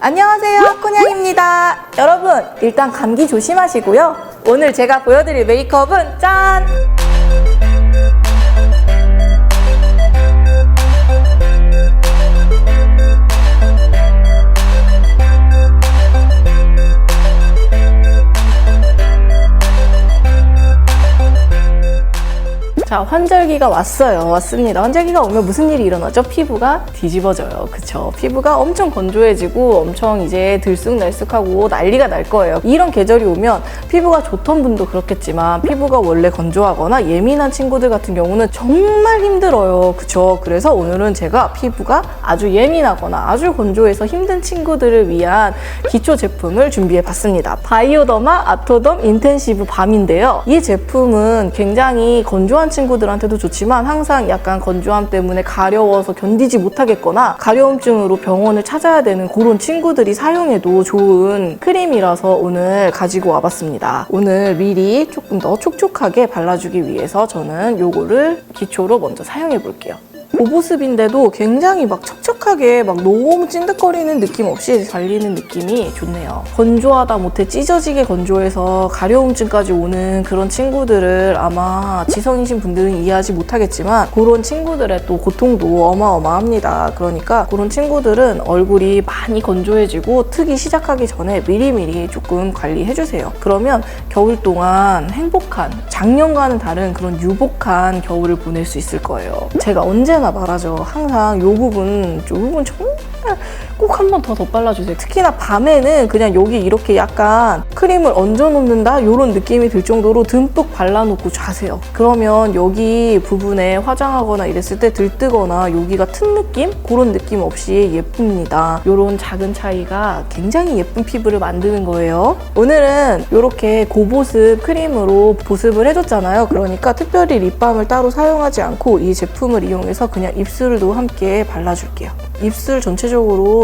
안녕하세요, 코냥입니다. 여러분, 일단 감기 조심하시고요. 오늘 제가 보여드릴 메이크업은 짠! 자, 환절기가 왔어요. 왔습니다. 환절기가 오면 무슨 일이 일어나죠? 피부가 뒤집어져요. 그쵸? 피부가 엄청 건조해지고 엄청 이제 들쑥날쑥하고 난리가 날 거예요. 이런 계절이 오면 피부가 좋던 분도 그렇겠지만 피부가 원래 건조하거나 예민한 친구들 같은 경우는 정말 힘들어요. 그쵸? 그래서 오늘은 제가 피부가 아주 예민하거나 아주 건조해서 힘든 친구들을 위한 기초 제품을 준비해 봤습니다. 바이오더마 아토덤 인텐시브 밤인데요. 이 제품은 굉장히 건조한 친구 들한테도 좋지만 항상 약간 건조함 때문에 가려워서 견디지 못하겠거나 가려움증으로 병원을 찾아야 되는 그런 친구들이 사용해도 좋은 크림이라서 오늘 가지고 와봤습니다. 오늘 미리 조금 더 촉촉하게 발라주기 위해서 저는 요거를 기초로 먼저 사용해 볼게요. 보보습인데도 굉장히 막 척척하게 막 너무 찐득거리는 느낌 없이 발리는 느낌이 좋네요. 건조하다 못해 찢어지게 건조해서 가려움증까지 오는 그런 친구들을 아마 지성이신 분들은 이해하지 못하겠지만 그런 친구들의 또 고통도 어마어마합니다. 그러니까 그런 친구들은 얼굴이 많이 건조해지고 트기 시작하기 전에 미리미리 조금 관리해주세요. 그러면 겨울 동안 행복한 작년과는 다른 그런 유복한 겨울을 보낼 수 있을 거예요. 제가 언제나 말하죠. 항상 이 부분, 이 부분 정말 꼭 한 번 더 더 발라주세요. 특히나 밤에는 그냥 여기 이렇게 약간 크림을 얹어 놓는다 이런 느낌이 들 정도로 듬뿍 발라놓고 자세요. 그러면 여기 부분에 화장하거나 이랬을 때 들뜨거나 여기가 튼 느낌? 그런 느낌 없이 예쁩니다. 이런 작은 차이가 굉장히 예쁜 피부를 만드는 거예요. 오늘은 이렇게 고보습 크림으로 보습을 해줬잖아요. 그러니까 특별히 립밤을 따로 사용하지 않고 이 제품을 이용해서 그냥 입술도 함께 발라줄게요. 입술 전체적으로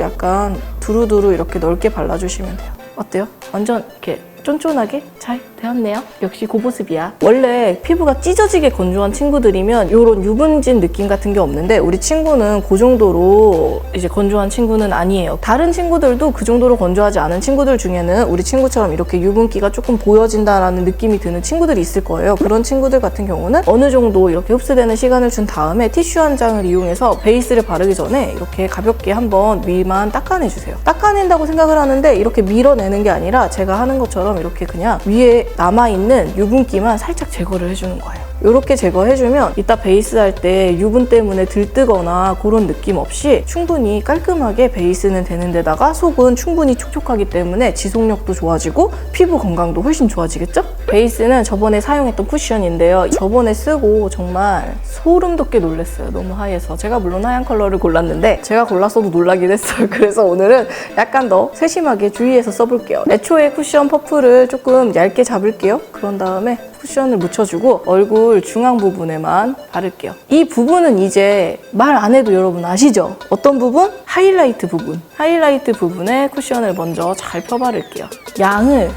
약간 두루두루 이렇게 넓게 발라주시면 돼요. 어때요? 완전 이렇게 쫀쫀하게 잘 되었네요. 역시 고보습이야. 원래 피부가 찢어지게 건조한 친구들이면 이런 유분진 느낌 같은 게 없는데 우리 친구는 그 정도로 이제 건조한 친구는 아니에요. 다른 친구들도 그 정도로 건조하지 않은 친구들 중에는 우리 친구처럼 이렇게 유분기가 조금 보여진다라는 느낌이 드는 친구들이 있을 거예요. 그런 친구들 같은 경우는 어느 정도 이렇게 흡수되는 시간을 준 다음에 티슈 한 장을 이용해서 베이스를 바르기 전에 이렇게 가볍게 한번 위만 닦아내주세요. 닦아낸다고 생각을 하는데 이렇게 밀어내는 게 아니라 제가 하는 것처럼 이렇게 그냥 위에 남아있는 유분기만 살짝 제거를 해주는 거예요. 이렇게 제거해주면 이따 베이스 할 때 유분 때문에 들뜨거나 그런 느낌 없이 충분히 깔끔하게 베이스는 되는 데다가 속은 충분히 촉촉하기 때문에 지속력도 좋아지고 피부 건강도 훨씬 좋아지겠죠? 베이스는 저번에 사용했던 쿠션인데요. 저번에 쓰고 정말 소름 돋게 놀랐어요. 너무 하얘서. 제가 물론 하얀 컬러를 골랐는데 제가 골랐어도 놀라긴 했어요. 그래서 오늘은 약간 더 세심하게 주의해서 써볼게요. 애초에 쿠션 퍼프를 조금 얇게 잡을게요. 그런 다음에 쿠션을 묻혀주고 얼굴 중앙 부분에만 바를게요. 이 부분은 이제 말 안 해도 여러분 아시죠? 어떤 부분? 하이라이트 부분. 하이라이트 부분에 쿠션을 먼저 잘 펴바를게요. 양을,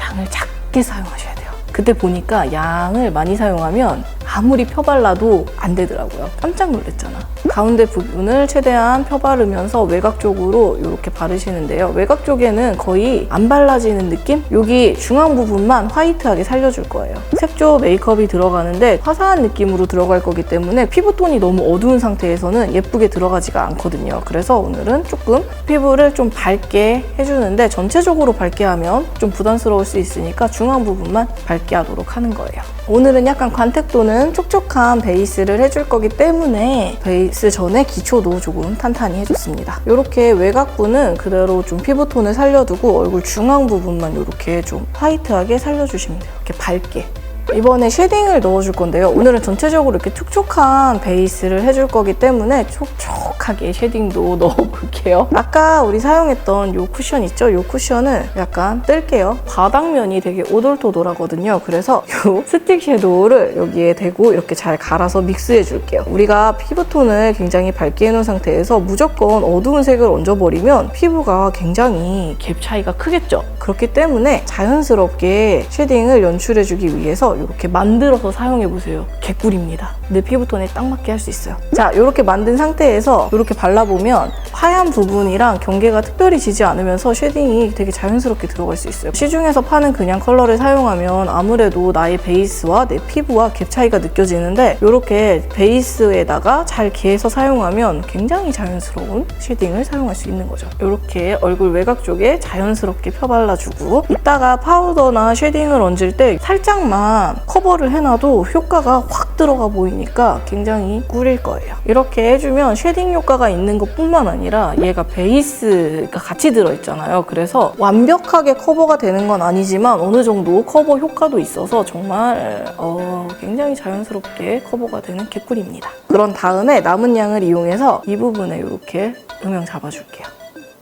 양을 작게 사용하셔야 돼요. 그때 보니까 양을 많이 사용하면 아무리 펴발라도 안 되더라고요. 깜짝 놀랐잖아. 가운데 부분을 최대한 펴바르면서 외곽 쪽으로 이렇게 바르시는데요. 외곽 쪽에는 거의 안 발라지는 느낌? 여기 중앙 부분만 화이트하게 살려줄 거예요. 색조 메이크업이 들어가는데 화사한 느낌으로 들어갈 거기 때문에 피부톤이 너무 어두운 상태에서는 예쁘게 들어가지가 않거든요. 그래서 오늘은 조금 피부를 좀 밝게 해주는데 전체적으로 밝게 하면 좀 부담스러울 수 있으니까 중앙 부분만 밝게 하도록 하는 거예요. 오늘은 약간 광택도는 촉촉한 베이스를 해줄 거기 때문에 베이스 전에 기초도 조금 탄탄히 해줬습니다. 이렇게 외곽부는 그대로 좀 피부톤을 살려두고 얼굴 중앙 부분만 이렇게 좀 화이트하게 살려주시면 돼요. 이렇게 밝게. 이번에 쉐딩을 넣어줄 건데요. 오늘은 전체적으로 이렇게 촉촉한 베이스를 해줄 거기 때문에 촉촉 하게 쉐딩도 넣어볼게요. 아까 우리 사용했던 이 쿠션 있죠? 이 쿠션을 약간 뜰게요. 바닥면이 되게 오돌토돌하거든요. 그래서 이 스틱 섀도우를 여기에 대고 이렇게 잘 갈아서 믹스해 줄게요. 우리가 피부톤을 굉장히 밝게 해놓은 상태에서 무조건 어두운 색을 얹어버리면 피부가 굉장히 갭 차이가 크겠죠? 그렇기 때문에 자연스럽게 쉐딩을 연출해주기 위해서 이렇게 만들어서 사용해보세요. 개꿀입니다. 내 피부톤에 딱 맞게 할 수 있어요. 자, 이렇게 만든 상태에서 이렇게 발라보면 하얀 부분이랑 경계가 특별히 지지 않으면서 쉐딩이 되게 자연스럽게 들어갈 수 있어요. 시중에서 파는 그냥 컬러를 사용하면 아무래도 나의 베이스와 내 피부와 갭 차이가 느껴지는데 이렇게 베이스에다가 잘 개해서 사용하면 굉장히 자연스러운 쉐딩을 사용할 수 있는 거죠. 이렇게 얼굴 외곽 쪽에 자연스럽게 펴발라주고 이따가 파우더나 쉐딩을 얹을 때 살짝만 커버를 해놔도 효과가 확 들어가 보이니까 굉장히 꿀일 거예요. 이렇게 해주면 쉐딩 효과가 있는 것 뿐만 아니라 얘가 베이스가 같이 들어있잖아요. 그래서 완벽하게 커버가 되는 건 아니지만 어느 정도 커버 효과도 있어서 정말 어, 굉장히 자연스럽게 커버가 되는 개꿀입니다. 그런 다음에 남은 양을 이용해서 이 부분에 이렇게 음영 잡아줄게요.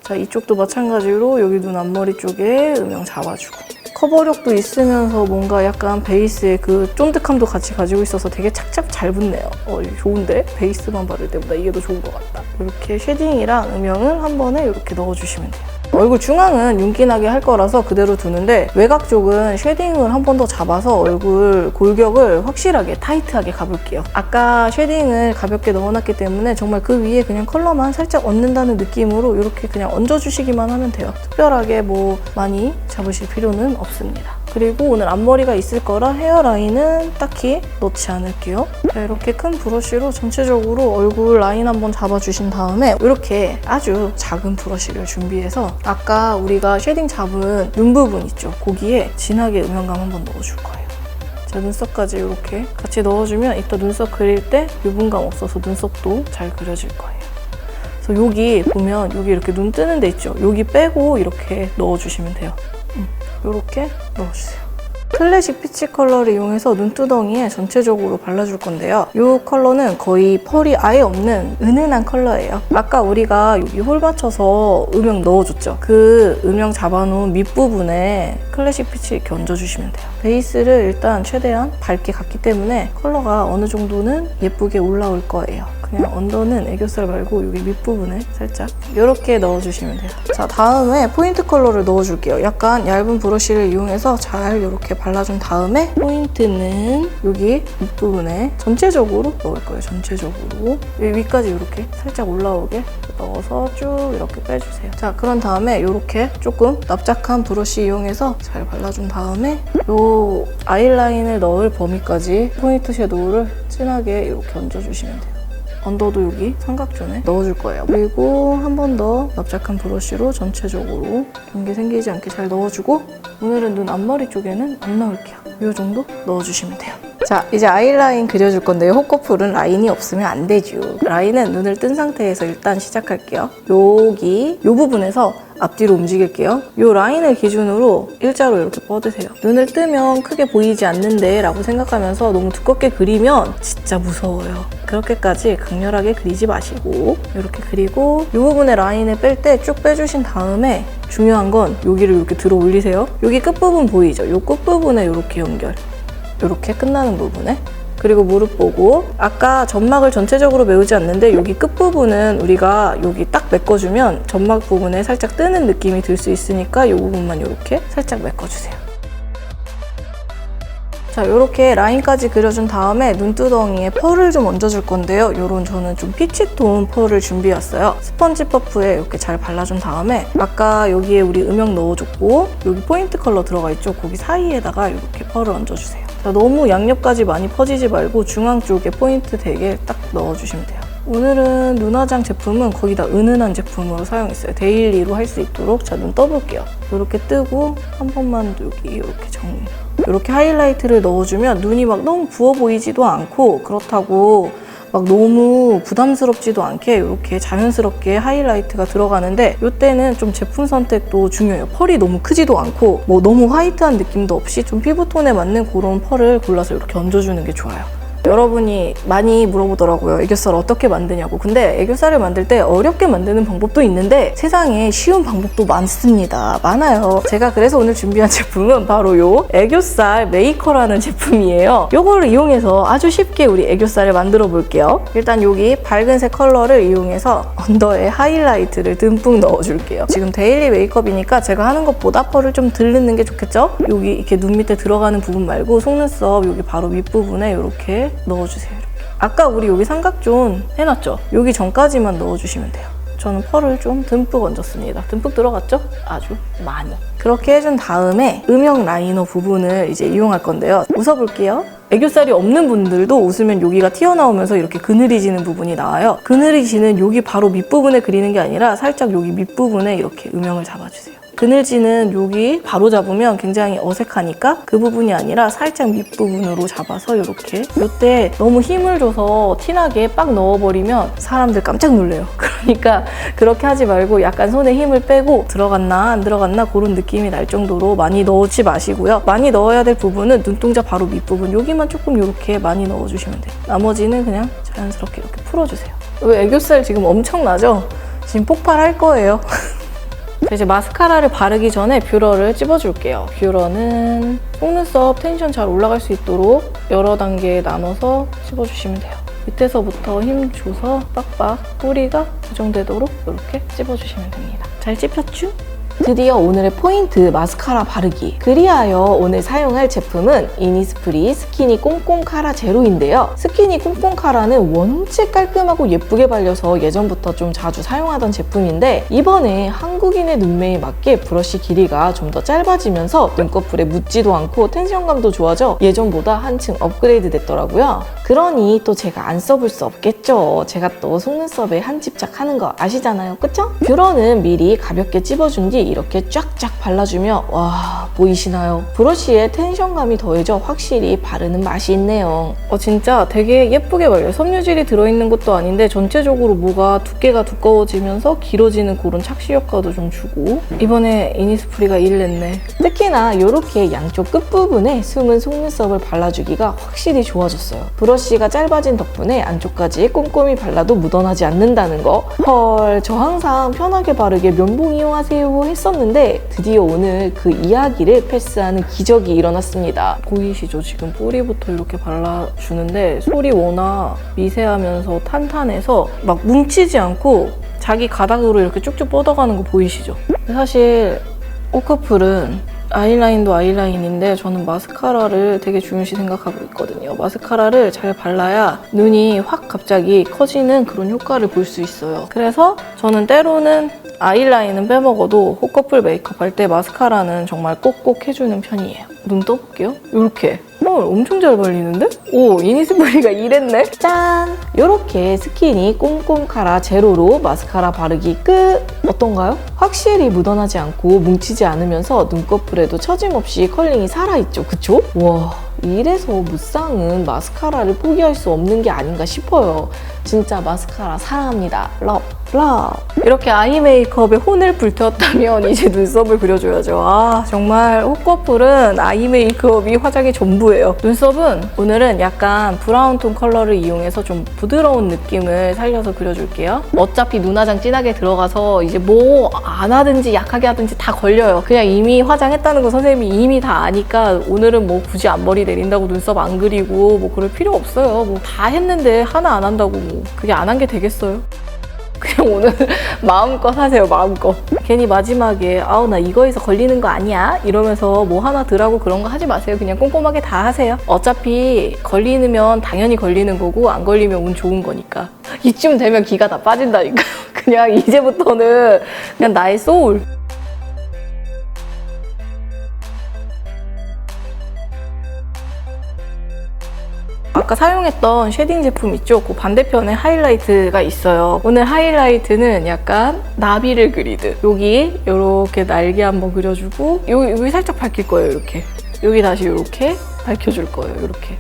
자, 이쪽도 마찬가지로 여기 눈 앞머리 쪽에 음영 잡아주고. 커버력도 있으면서 뭔가 약간 베이스의 그 쫀득함도 같이 가지고 있어서 되게 착착 잘 붙네요. 어, 좋은데? 베이스만 바를 때보다 이게 더 좋은 것 같다. 이렇게 쉐딩이랑 음영을 한 번에 이렇게 넣어주시면 돼요. 얼굴 중앙은 윤기나게 할 거라서 그대로 두는데 외곽 쪽은 쉐딩을 한 번 더 잡아서 얼굴 골격을 확실하게 타이트하게 가볼게요. 아까 쉐딩을 가볍게 넣어놨기 때문에 정말 그 위에 그냥 컬러만 살짝 얹는다는 느낌으로 이렇게 그냥 얹어주시기만 하면 돼요. 특별하게 뭐 많이 잡으실 필요는 없습니다. 그리고 오늘 앞머리가 있을 거라 헤어라인은 딱히 넣지 않을게요. 자, 이렇게 큰 브러쉬로 전체적으로 얼굴 라인 한번 잡아주신 다음에 이렇게 아주 작은 브러쉬를 준비해서 아까 우리가 쉐딩 잡은 눈 부분 있죠? 거기에 진하게 음영감 한번 넣어줄 거예요. 자, 눈썹까지 이렇게 같이 넣어주면 이따 눈썹 그릴 때 유분감 없어서 눈썹도 잘 그려질 거예요. 그래서 여기 보면 여기 이렇게 눈 뜨는 데 있죠? 여기 빼고 이렇게 넣어주시면 돼요. 이렇게 넣어주세요. 클래식 피치 컬러를 이용해서 눈두덩이에 전체적으로 발라줄 건데요. 이 컬러는 거의 펄이 아예 없는 은은한 컬러예요. 아까 우리가 여기 홀 맞춰서 음영 넣어줬죠. 그 음영 잡아놓은 밑부분에 클래식 피치 이렇게 얹어주시면 돼요. 베이스를 일단 최대한 밝게 갔기 때문에 컬러가 어느 정도는 예쁘게 올라올 거예요. 그냥 언더는 애교살 말고 여기 밑부분에 살짝 이렇게 넣어주시면 돼요. 자 다음에 포인트 컬러를 넣어줄게요. 약간 얇은 브러쉬를 이용해서 잘 이렇게 발라준 다음에 포인트는 여기 밑부분에 전체적으로 넣을 거예요. 전체적으로 여기 위까지 이렇게 살짝 올라오게 넣어서 쭉 이렇게 빼주세요. 자 그런 다음에 이렇게 조금 납작한 브러쉬 이용해서 잘 발라준 다음에 이 아이라인을 넣을 범위까지 포인트 섀도우를 진하게 이렇게 얹어주시면 돼요. 언더도 여기 삼각존에 넣어줄 거예요. 그리고 한 번 더 납작한 브러쉬로 전체적으로 경계 생기지 않게 잘 넣어주고 오늘은 눈 앞머리 쪽에는 안 넣을게요. 이 정도 넣어주시면 돼요. 자, 이제 아이라인 그려줄 건데요. 호커풀은 라인이 없으면 안 되죠. 라인은 눈을 뜬 상태에서 일단 시작할게요. 여기 이 부분에서 앞뒤로 움직일게요. 이 라인을 기준으로 일자로 이렇게 뻗으세요. 눈을 뜨면 크게 보이지 않는데 라고 생각하면서 너무 두껍게 그리면 진짜 무서워요. 그렇게까지 강렬하게 그리지 마시고 이렇게 그리고 이 부분에 라인을 뺄 때 쭉 빼주신 다음에 중요한 건 여기를 이렇게 들어 올리세요. 여기 끝부분 보이죠? 이 끝부분에 이렇게 연결. 이렇게 끝나는 부분에 그리고 무릎 보고 아까 점막을 전체적으로 메우지 않는데 여기 끝부분은 우리가 여기 딱 메꿔주면 점막 부분에 살짝 뜨는 느낌이 들 수 있으니까 이 부분만 이렇게 살짝 메꿔주세요. 자, 이렇게 라인까지 그려준 다음에 눈두덩이에 펄을 좀 얹어줄 건데요. 이런 저는 좀 피치톤 펄을 준비했어요. 스펀지 퍼프에 이렇게 잘 발라준 다음에 아까 여기에 우리 음영 넣어줬고 여기 포인트 컬러 들어가 있죠. 거기 사이에다가 이렇게 펄을 얹어주세요. 자, 너무 양옆까지 많이 퍼지지 말고 중앙 쪽에 포인트 되게 딱 넣어주시면 돼요. 오늘은 눈화장 제품은 거의 다 은은한 제품으로 사용했어요. 데일리로 할 수 있도록 자, 눈 떠볼게요. 이렇게 뜨고 한 번만 여기 이렇게 정리. 이렇게 하이라이트를 넣어주면 눈이 막 너무 부어 보이지도 않고 그렇다고 막 너무 부담스럽지도 않게 이렇게 자연스럽게 하이라이트가 들어가는데 이때는 좀 제품 선택도 중요해요. 펄이 너무 크지도 않고 뭐 너무 화이트한 느낌도 없이 좀 피부톤에 맞는 그런 펄을 골라서 이렇게 얹어주는 게 좋아요. 여러분이 많이 물어보더라고요. 애교살 어떻게 만드냐고. 근데 애교살을 만들 때 어렵게 만드는 방법도 있는데 세상에 쉬운 방법도 많습니다. 많아요. 제가 그래서 오늘 준비한 제품은 바로 요 애교살 메이커라는 제품이에요. 요거를 이용해서 아주 쉽게 우리 애교살을 만들어 볼게요. 일단 여기 밝은색 컬러를 이용해서 언더에 하이라이트를 듬뿍 넣어줄게요. 지금 데일리 메이크업이니까 제가 하는 것보다 펄을 좀덜 넣는 게 좋겠죠? 여기 이렇게 눈 밑에 들어가는 부분 말고 속눈썹 여기 바로 윗부분에 이렇게 넣어주세요. 이렇게. 아까 우리 여기 삼각존 해놨죠? 여기 전까지만 넣어주시면 돼요. 저는 펄을 좀 듬뿍 얹었습니다. 듬뿍 들어갔죠? 아주 많이. 그렇게 해준 다음에 음영 라이너 부분을 이제 이용할 건데요. 웃어볼게요. 애교살이 없는 분들도 웃으면 여기가 튀어나오면서 이렇게 그늘이 지는 부분이 나와요. 그늘이 지는 여기 바로 밑부분에 그리는 게 아니라 살짝 여기 밑부분에 이렇게 음영을 잡아주세요. 그늘지는 여기 바로 잡으면 굉장히 어색하니까 그 부분이 아니라 살짝 밑부분으로 잡아서 이렇게 이때 너무 힘을 줘서 티나게 빡 넣어버리면 사람들 깜짝 놀래요. 그러니까 그렇게 하지 말고 약간 손에 힘을 빼고 들어갔나 안 들어갔나 그런 느낌이 날 정도로 많이 넣지 마시고요. 많이 넣어야 될 부분은 눈동자 바로 밑부분 여기만 조금 이렇게 많이 넣어주시면 돼요. 나머지는 그냥 자연스럽게 이렇게 풀어주세요. 왜 애교살 지금 엄청나죠? 지금 폭발할 거예요. 자, 이제 마스카라를 바르기 전에 뷰러를 찝어줄게요. 뷰러는 속눈썹 텐션 잘 올라갈 수 있도록 여러 단계에 나눠서 찝어주시면 돼요. 밑에서부터 힘 줘서 빡빡 뿌리가 고정되도록 이렇게 찝어주시면 됩니다. 잘 찝혔죠? 드디어 오늘의 포인트 마스카라 바르기. 그리하여 오늘 사용할 제품은 이니스프리 스키니 꼼꼼 카라 제로인데요. 스키니 꼼꼼 카라는 원체 깔끔하고 예쁘게 발려서 예전부터 좀 자주 사용하던 제품인데 이번에 한국인의 눈매에 맞게 브러쉬 길이가 좀 더 짧아지면서 눈꺼풀에 묻지도 않고 텐션감도 좋아져 예전보다 한층 업그레이드 됐더라고요. 그러니 또 제가 안 써볼 수 없겠죠. 제가 또 속눈썹에 한 집착하는 거 아시잖아요. 그쵸? 뷰러는 미리 가볍게 찝어준 뒤 이렇게 쫙쫙 발라주면 와 보이시나요? 브러쉬에 텐션감이 더해져 확실히 바르는 맛이 있네요. 어 진짜 되게 예쁘게 발려요. 섬유질이 들어있는 것도 아닌데 전체적으로 뭐가 두께가 두꺼워지면서 길어지는 그런 착시 효과도 좀 주고 이번에 이니스프리가 일 냈네. 특히나 이렇게 양쪽 끝부분에 숨은 속눈썹을 발라주기가 확실히 좋아졌어요. 브러쉬가 짧아진 덕분에 안쪽까지 꼼꼼히 발라도 묻어나지 않는다는 거. 헐, 저 항상 편하게 바르게 면봉 이용하세요 했 었는데 드디어 오늘 그 이야기를 패스하는 기적이 일어났습니다. 보이시죠? 지금 뿌리부터 이렇게 발라주는데 솔이 워낙 미세하면서 탄탄해서 막 뭉치지 않고 자기 가닥으로 이렇게 쭉쭉 뻗어가는 거 보이시죠? 사실 오커플은 아이라인도 아이라인인데 저는 마스카라를 되게 중요시 생각하고 있거든요. 마스카라를 잘 발라야 눈이 확 갑자기 커지는 그런 효과를 볼 수 있어요. 그래서 저는 때로는 아이라인은 빼먹어도 호커플 메이크업 할 때 마스카라는 정말 꼭꼭 해주는 편이에요. 눈 떠볼게요. 이렇게. 어, 엄청 잘 발리는데? 오, 이니스프리가 이랬네? 짠! 이렇게 스키니 꼼꼼 카라 제로로 마스카라 바르기 끝! 어떤가요? 확실히 묻어나지 않고 뭉치지 않으면서 눈꺼풀에도 처짐없이 컬링이 살아있죠. 그쵸? 와, 이래서 무쌍은 마스카라를 포기할 수 없는 게 아닌가 싶어요. 진짜 마스카라 사랑합니다. 러브, 러브. 이렇게 아이 메이크업에 혼을 불태웠다면 이제 눈썹을 그려줘야죠. 아, 정말 호커플은 아이 메이크업이 화장의 전부예요. 눈썹은 오늘은 약간 브라운톤 컬러를 이용해서 좀 부드러운 느낌을 살려서 그려줄게요. 어차피 눈화장 진하게 들어가서 이제 뭐 안 하든지 약하게 하든지 다 걸려요. 그냥 이미 화장했다는 거 선생님이 이미 다 아니까 오늘은 뭐 굳이 앞머리 내린다고 눈썹 안 그리고 뭐 그럴 필요 없어요. 뭐 다 했는데 하나 안 한다고 뭐 그게 안 한 게 되겠어요? 그냥 오늘 마음껏 하세요 마음껏. 괜히 마지막에 아우 나 이거에서 걸리는 거 아니야? 이러면서 뭐 하나 덜하고 그런 거 하지 마세요. 그냥 꼼꼼하게 다 하세요. 어차피 걸리면 당연히 걸리는 거고 안 걸리면 운 좋은 거니까. 이쯤 되면 기가 다 빠진다니까 그냥 이제부터는 그냥 나의 소울 아까 사용했던 쉐딩 제품 있죠? 그 반대편에 하이라이트가 있어요. 오늘 하이라이트는 약간 나비를 그리듯 여기 이렇게 날개 한번 그려주고 여기, 여기 살짝 밝힐 거예요, 이렇게. 여기 다시 이렇게 밝혀줄 거예요, 이렇게.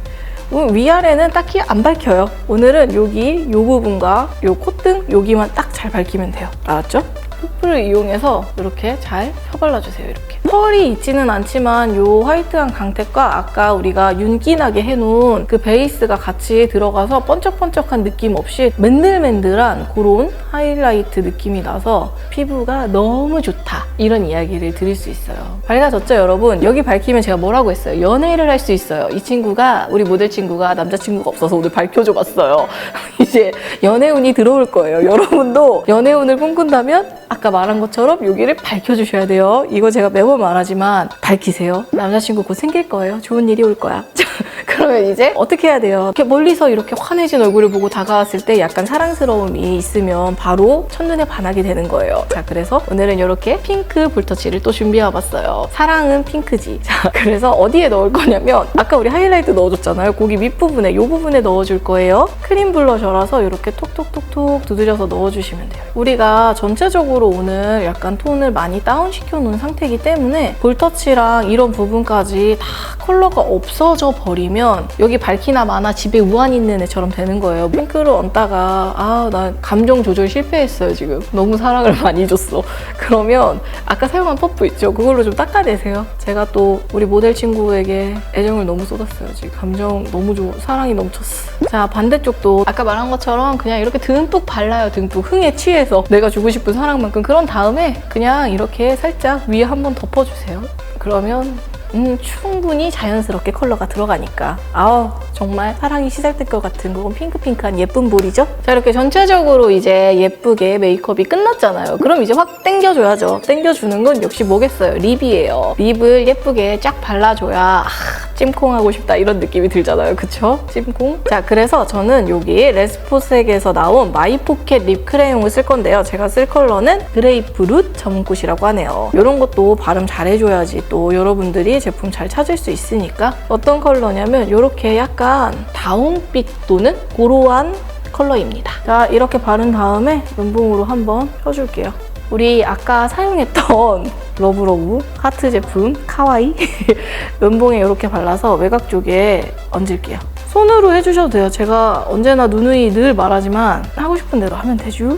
음, 위아래는 딱히 안 밝혀요. 오늘은 여기 이 부분과 이 콧등 여기만 딱 잘 밝히면 돼요. 알았죠? 퍼플을 이용해서 이렇게 잘 펴발라주세요. 이렇게. 펄이 있지는 않지만 이 화이트한 강택과 아까 우리가 윤기나게 해놓은 그 베이스가 같이 들어가서 번쩍번쩍한 느낌 없이 맨들맨들한 그런 하이라이트 느낌이 나서 피부가 너무 좋다. 이런 이야기를 드릴 수 있어요. 밝아졌죠, 여러분? 여기 밝히면 제가 뭐라고 했어요? 연애를 할 수 있어요. 이 친구가, 우리 모델 친구가 남자친구가 없어서 오늘 밝혀줘 봤어요. 이제 연애운이 들어올 거예요. 여러분도 연애운을 꿈꾼다면 아까 말한 것처럼 여기를 밝혀주셔야 돼요. 이거 제가 매번 말하지만 밝히세요. 남자친구 곧 생길 거예요. 좋은 일이 올 거야. 그러면 이제 어떻게 해야 돼요? 이렇게 멀리서 이렇게 환해진 얼굴을 보고 다가왔을 때 약간 사랑스러움이 있으면 바로 첫눈에 반하게 되는 거예요. 자, 그래서 오늘은 이렇게 핑크 볼터치를 또 준비해봤어요. 사랑은 핑크지. 자, 그래서 어디에 넣을 거냐면 아까 우리 하이라이트 넣어줬잖아요. 거기 밑부분에 이 부분에 넣어줄 거예요. 크림 블러셔라서 이렇게 톡톡톡톡 두드려서 넣어주시면 돼요. 우리가 전체적으로 오늘 약간 톤을 많이 다운시켜 놓은 상태이기 때문에 볼터치랑 이런 부분까지 다 컬러가 없어져 버리면 여기 밝히나 마나 집에 우한 있는 애처럼 되는 거예요. 핑크를 얹다가 아, 나 감정 조절 실패했어요, 지금. 너무 사랑을 많이 줬어. 그러면 아까 사용한 퍼프 있죠? 그걸로 좀 닦아내세요. 제가 또 우리 모델 친구에게 애정을 너무 쏟았어요. 지금 감정 너무 좋아. 사랑이 넘쳤어. 자, 반대쪽도 아까 말한 것처럼 그냥 이렇게 듬뿍 발라요, 듬뿍. 흥에 취해서 내가 주고 싶은 사랑만 큼. 그런 다음에 그냥 이렇게 살짝 위에 한번 덮어주세요. 그러면 음, 충분히 자연스럽게 컬러가 들어가니까. 아우, 정말 사랑이 시작될 것 같은 그건 핑크핑크한 예쁜 볼이죠? 자, 이렇게 전체적으로 이제 예쁘게 메이크업이 끝났잖아요. 그럼 이제 확 땡겨줘야죠. 땡겨주는 건 역시 뭐겠어요? 립이에요. 립을 예쁘게 쫙 발라줘야, 아, 찜콩하고 싶다 이런 느낌이 들잖아요. 그쵸? 찜콩? 자, 그래서 저는 여기 레스포색에서 나온 마이포켓 립 크레용을 쓸 건데요. 제가 쓸 컬러는 그레이프룻 전문꽃이라고 하네요. 이런 것도 발음 잘해줘야지 또 여러분들이 제품 잘 찾을 수 있으니까 어떤 컬러냐면 이렇게 약간 다홍빛 또는 고로한 컬러입니다. 자, 이렇게 바른 다음에 면봉으로 한번 펴줄게요. 우리 아까 사용했던 러브러브 하트 제품 카와이 면봉에 이렇게 발라서 외곽 쪽에 얹을게요. 손으로 해주셔도 돼요. 제가 언제나 누누이 늘 말하지만 하고 싶은 대로 하면 되죠.